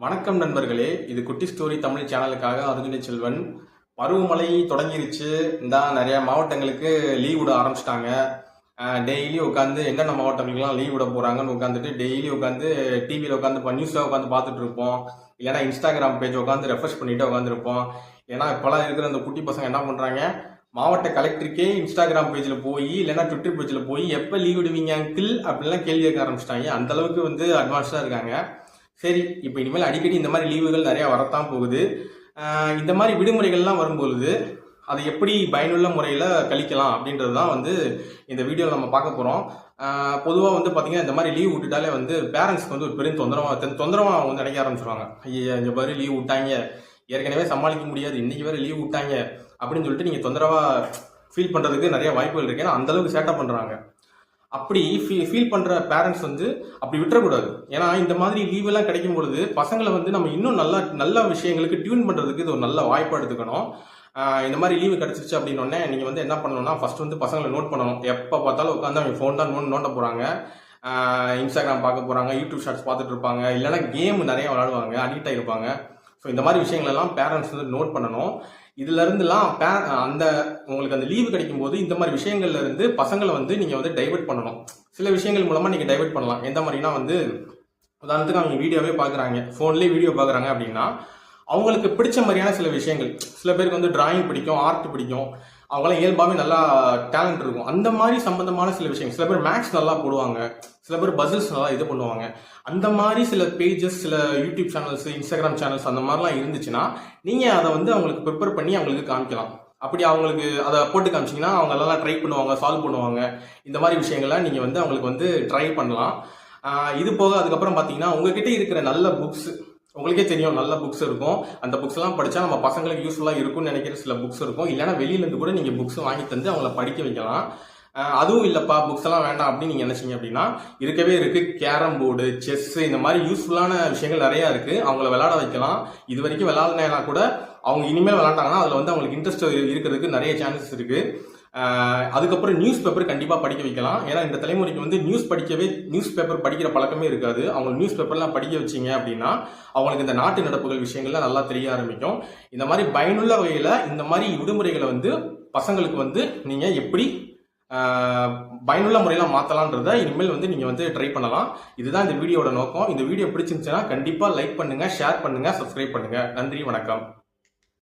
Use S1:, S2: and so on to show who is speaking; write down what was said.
S1: வணக்கம் நண்பர்களே. இது குட்டி ஸ்டோரி தமிழ் சேனலுக்காக அர்ஜுன செல்வன். பருவமழை தொடங்கிருச்சு. இந்த நிறைய மாவட்டங்களுக்கு லீவ் விட ஆரம்பிச்சிட்டாங்க. டெய்லி உட்காந்து என்னென்ன மாவட்டங்களுக்குலாம் லீவ் விட போகிறாங்கன்னு உட்காந்துட்டு டெய்லி உட்காந்து டிவியில் உட்காந்து நியூஸில் உட்காந்து பார்த்துட்டு இருப்போம். இல்லைன்னா இன்ஸ்டாகிராம் பேஜ் உட்காந்து ரெஃப்ரெஷ் பண்ணிட்டு உட்காந்துருப்போம் ஏன்னா இப்போலாம் இருக்கிற அந்த குட்டி பசங்க என்ன பண்ணுறாங்க மாவட்ட கலெக்டருக்கே இன்ஸ்டாகிராம் பேஜில் போய் இல்லைன்னா ட்விட்டர் பேஜில் போய் எப்போ லீவ் விடுவீங்க அங்கிள் அப்படிலாம் கேள்வி கேட்க ஆரம்பிச்சிட்டாங்க. அந்தளவுக்கு வந்து அட்வான்ஸ்டாக இருக்காங்க. சரி இப்போ இனிமேல் அடிக்கடி இந்த மாதிரி லீவுகள் நிறையா வரத்தான் போகுது. இந்த மாதிரி விடுமுறைகள்லாம் வரும்பொழுது அதை எப்படி பயனுள்ள முறையில் கழிக்கலாம் அப்படின்றது தான் வந்து இந்த வீடியோவில் நம்ம பார்க்க போகிறோம் பொதுவாக வந்து பார்த்தீங்கன்னா இந்த மாதிரி லீவ் விட்டுட்டாலே வந்து பேரண்ட்ஸ்க்கு வந்து ஒரு பெரும் தொந்தரவாக தொந்தரவாக வந்து நினைக்க ஆரம்பிச்சிருவாங்க. ஐயா இந்த மாதிரி லீவ் விட்டாங்க. ஏற்கனவே சமாளிக்க முடியாது. இன்றைக்கி வேறு லீவ் விட்டாங்க. அப்படின்னு சொல்லிட்டு நீங்கள் தொந்தரவாக ஃபீல் பண்ணுறதுக்கு நிறைய வாய்ப்புகள் இருக்குது ஏன்னா அந்தளவுக்கு சேட்டை பண்ணுறாங்க அப்படி ஃபீல் பண்ணுற பேரண்ட்ஸ் வந்து அப்படி விட்டுறக்கூடாது. ஏன்னா இந்த மாதிரி லீவ் எல்லாம் கிடைக்கும் பொழுது பசங்களை வந்து நம்ம இன்னும் நல்லா நல்ல விஷயங்களுக்கு டியூன் பண்ணுறதுக்கு இது ஒரு நல்ல வாய்ப்பு எடுத்துக்கணும். இந்த மாதிரி லீவு கிடச்சிருச்சு அப்படின்னோடனே நீங்கள் வந்து என்ன பண்ணணும்னா ஃபஸ்ட் வந்து பசங்களை நோட் பண்ணணும். எப்போ பார்த்தாலும் உட்காந்து அவங்க ஃபோன் தான் நோட் நோண்ட போகிறாங்க இன்ஸ்டாகிராம் பார்க்க போகிறாங்க யூடியூப் ஷார்ட்ஸ் பார்த்துட்டு இருப்பாங்க. இல்லைன்னா கேம் நிறைய விளாடுவாங்க அடிக்ட் ஆகிருப்பாங்க ஸோ இந்த மாதிரி விஷயங்களெல்லாம் பேரண்ட்ஸ் வந்து நோட் பண்ணணும். இதுலேருந்துலாம் பே- அந்த உங்களுக்கு அந்த லீவு கிடைக்கும் போது இந்த மாதிரி விஷயங்கள்ல இருந்து பசங்களை வந்து நீங்கள் வந்து டைவெர்ட் பண்ணணும். சில விஷயங்கள் மூலமாக நீங்கள் டைவெர்ட் பண்ணலாம். எந்த மாதிரினா வந்து உதாரணத்துக்கு அவங்க வீடியோவே பார்க்குறாங்க ஃபோன்லேயே வீடியோ பார்க்குறாங்க அப்படின்னா அவங்களுக்கு பிடிச்ச மாதிரியான சில விஷயங்கள். சில பேருக்கு வந்து டிராயிங் பிடிக்கும் ஆர்ட் பிடிக்கும். அவங்களாம் இயல்பாகவே நல்லா டேலண்ட் இருக்கும். அந்த மாதிரி சம்பந்தமான சில விஷயங்கள் சில பேர் மேக்ஸ் நல்லா போடுவாங்க சில பேர் பசில்ஸ் நல்லா இது பண்ணுவாங்க. அந்த மாதிரி சில பேஜஸ் சில யூடியூப் சேனல்ஸ் இன்ஸ்டாகிராம் சேனல்ஸ் அந்த மாதிரிலாம் இருந்துச்சுன்னா நீங்கள் அதை வந்து அவங்களுக்கு ப்ரிப்பேர் பண்ணி அவங்களுக்கு காமிக்கலாம். அப்படி அவங்களுக்கு அதை போட்டு காமிச்சிங்கன்னா அவங்க எல்லாம் ட்ரை பண்ணுவாங்க சால்வ் பண்ணுவாங்க. இந்த மாதிரி விஷயங்கள்லாம் நீங்கள் வந்து அவங்களுக்கு வந்து ட்ரை பண்ணலாம். இது போக அதுக்கப்புறம் பார்த்தீங்கன்னா உங்ககிட்ட இருக்கிற நல்ல புக்ஸ் உங்களுக்கே தெரியும் நல்ல புக்ஸ் இருக்கும். அந்த புக்ஸ் எல்லாம் படிச்சா நம்ம பசங்களுக்கு யூஸ்ஃபுல்லாக இருக்கும்னு நினைக்கிற சில புக்ஸ் இருக்கும். இல்லைன்னா வெளியில இருந்து கூட நீங்க புக்ஸ் வாங்கி தந்து அவங்கள படிக்க வைக்கலாம். அதுவும் இல்லப்பா புக்ஸ் எல்லாம் வேண்டாம் அப்படின்னு நீங்க நினைச்சீங்க அப்படின்னா இருக்கவே இருக்கு. கேரம் போர்டு செஸ் இந்த மாதிரி யூஸ்ஃபுல்லான விஷயங்கள் நிறைய இருக்கு. அவங்கள விளையாட வைக்கலாம். இது வரைக்கும் விளையாடினா கூட அவங்க இனிமேல் விளையாண்டாங்கன்னா அதுல வந்து அவங்களுக்கு இன்ட்ரெஸ்ட் இருக்கிறதுக்கு நிறைய சான்சஸ் இருக்கு. அதுக்கப்புறம் நியூஸ் பேப்பர் கண்டிப்பாக படிக்க வைக்கலாம். ஏன்னா இந்த தலைமுறைக்கு வந்து நியூஸ் படிக்கவே நியூஸ் பேப்பர் படிக்கிற பழக்கமே இருக்காது. அவங்க நியூஸ் பேப்பர்லாம் படிக்க வச்சீங்க அப்படின்னா அவங்களுக்கு இந்த நாட்டு நடப்புகள் விஷயங்கள்லாம் நல்லா தெரிய ஆரம்பிக்கும். இந்த மாதிரி பயனுள்ள வகையில் இந்த மாதிரி விடுமுறைகளை வந்து பசங்களுக்கு வந்து நீங்கள் எப்படி பயனுள்ள முறையில் மாற்றலான்றத இனிமேல் வந்து நீங்கள் வந்து ட்ரை பண்ணலாம். இதுதான் இந்த வீடியோட நோக்கம். இந்த வீடியோ பிடிச்சிருந்துச்சுன்னா கண்டிப்பாக லைக் பண்ணுங்கள் ஷேர் பண்ணுங்கள் சப்ஸ்கிரைப் பண்ணுங்கள் நன்றி வணக்கம்.